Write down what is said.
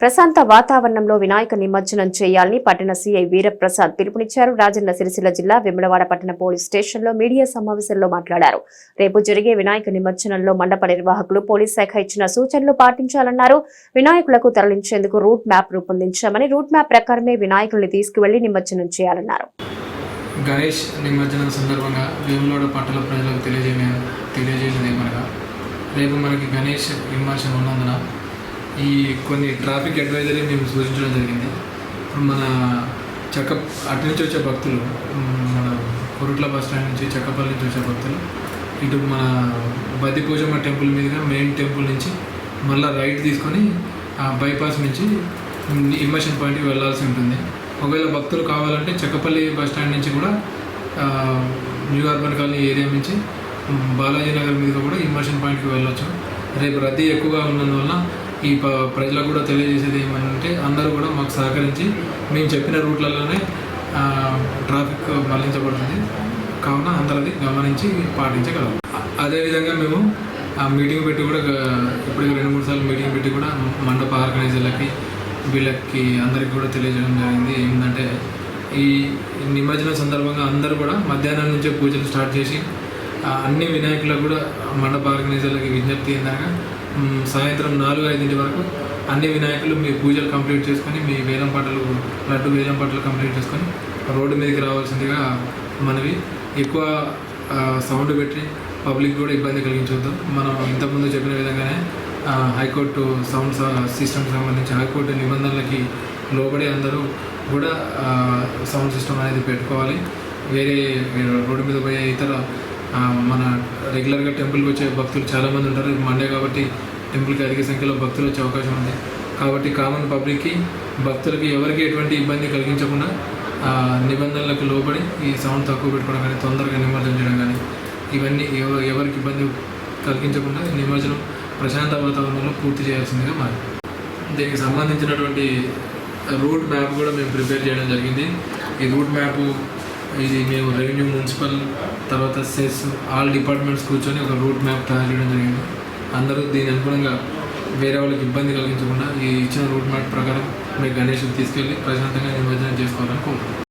ప్రశాంత వాతావరణంలో వినాయక నిమజ్జనం చేయాలని పట్టణ సీఐ వీరప్రసాద్ పిలుపునిచ్చారు. రాజన్న సిరిసిల్ల జిల్లా విమలవాడ పట్టణ పోలీస్ స్టేషన్లో మీడియా సమావేశంలో మాట్లాడారు. రేపు జరిగే వినాయక నిమజ్జనంలో మండప నిర్వాహకులు పోలీస్ శాఖ ఇచ్చిన సూచనలు పాటించాలన్నారు. వినాయకులకు తరలించేందుకు రూట్ మ్యాప్ రూపొందించామని రూట్ మ్యాప్ ప్రకారమే వినాయకుల్ని తీసుకువెళ్ళి నిమజ్జనం చేయాలన్నారు. గణేష్ నిమజ్జనం సందర్భంగా వేములవాడ పట్టణ ప్రజలకు తెలియజేయ తెలియజేయలేదు ఏమనగా రేపు మనకి గణేష్ నిమజ్జనం ఉన్నందున ఈ కొన్ని ట్రాఫిక్ అడ్వైజరీ మేము సూచించడం జరిగింది. మన చక్క అటు నుంచి వచ్చే భక్తులు మన కొరుట్ల బస్ స్టాండ్ నుంచి చక్కపల్లి నుంచి వచ్చే భక్తులు ఇటు మన బద్ది పూజమ్మ టెంపుల్ మీదుగా మెయిన్ టెంపుల్ నుంచి మళ్ళీ రైట్ తీసుకొని ఆ బైపాస్ నుంచి ఇమ్మర్షన్ పాయింట్కి వెళ్ళాల్సి ఉంటుంది. ఒకవేళ భక్తులు కావాలంటే చక్కపల్లి బస్ స్టాండ్ నుంచి కూడా న్యూ అర్బన్ కాలనీ ఏరియా నుంచి బాలాజీ నగర్ మీదుగా కూడా ఇమ్మర్షన్ పాయింట్కి వెళ్ళొచ్చు. రేపు రద్దీ ఎక్కువగా ఉన్నందువల్ల ఈ ప ప్రజలకు కూడా తెలియజేసేది ఏమంటే అందరూ కూడా మాకు సహకరించి మేము చెప్పిన రూట్లలోనే ట్రాఫిక్ మళ్ళించబడుతుంది. కావున అందరిది గమనించి పాటించగలరు అదేవిధంగా మేము ఆ మీటింగ్ పెట్టి కూడా ఇప్పటికి రెండు మూడు సార్లు మీటింగ్ పెట్టి కూడా మండప ఆర్గనైజర్లకి వీళ్ళకి అందరికీ కూడా తెలియజేయడం జరిగింది. ఏంటంటే ఈ నిమజ్జనం సందర్భంగా అందరూ కూడా మధ్యాహ్నం నుంచే పూజలు స్టార్ట్ చేసి అన్ని వినాయకులకు కూడా మండప ఆర్గనైజర్లకి విజ్ఞప్తి ఏంటనగా సాయంత్రం నాలుగు ఐదింటి వరకు అన్ని వినాయకులు మీ పూజలు కంప్లీట్ చేసుకొని మీ వేలం పాటలు లడ్డు వేలం పాటలు కంప్లీట్ చేసుకొని రోడ్డు మీదకి రావాల్సిందిగా మనవి. ఎక్కువ సౌండ్ పెట్టి పబ్లిక్ కూడా ఇబ్బంది కలిగించవద్దు మనం ఇంతకుముందు చెప్పిన విధంగానే హైకోర్టు సౌండ్ సిస్టమ్కి సంబంధించి హైకోర్టు నిబంధనలకి లోబడి అందరూ కూడా సౌండ్ సిస్టమ్ అనేది పెట్టుకోవాలి. వేరే రోడ్డు మీద పోయే ఇతర మన రెగ్యులర్గా టెంపుల్కి వచ్చే భక్తులు చాలామంది ఉంటారు. మండే కాబట్టి టెంపుల్కి అధిక సంఖ్యలో భక్తులు వచ్చే అవకాశం ఉంది. కాబట్టి కామన్ పబ్లిక్కి భక్తులకి ఎవరికి ఎటువంటి ఇబ్బంది కలిగించకుండా ఆ, నిబంధనలకు లోబడి ఈ సౌండ్ తక్కువ పెట్టుకోవడం కానీ తొందరగా నిమజ్జనం చేయడం కానీ ఇవన్నీ ఎవరికి ఇబ్బంది కలిగించకుండా నిమజ్జనం ప్రశాంత వాతావరణంలో పూర్తి చేయాల్సిందిగా మారి దీనికి సంబంధించినటువంటి రూట్ మ్యాప్ కూడా మేము ప్రిపేర్ చేయడం జరిగింది. ఈ రూట్ మ్యాప్ ఇది మేము రెవెన్యూ మున్సిపల్ తర్వాత సెస్ ఆల్ డిపార్ట్మెంట్స్ కూర్చొని ఒక రూట్ మ్యాప్ తయారు చేయడం జరిగింది. అందరూ దీని అనుగుణంగా వేరే వాళ్ళకి ఇబ్బంది కలిగించకుండా ఈ ఇచ్చిన రూట్ మ్యాప్ ప్రకారం మీరు గణేష్ని తీసుకెళ్ళి ప్రశాంతంగా నిమజ్జనం చేసుకోవాలని కోరుకుంటున్నాను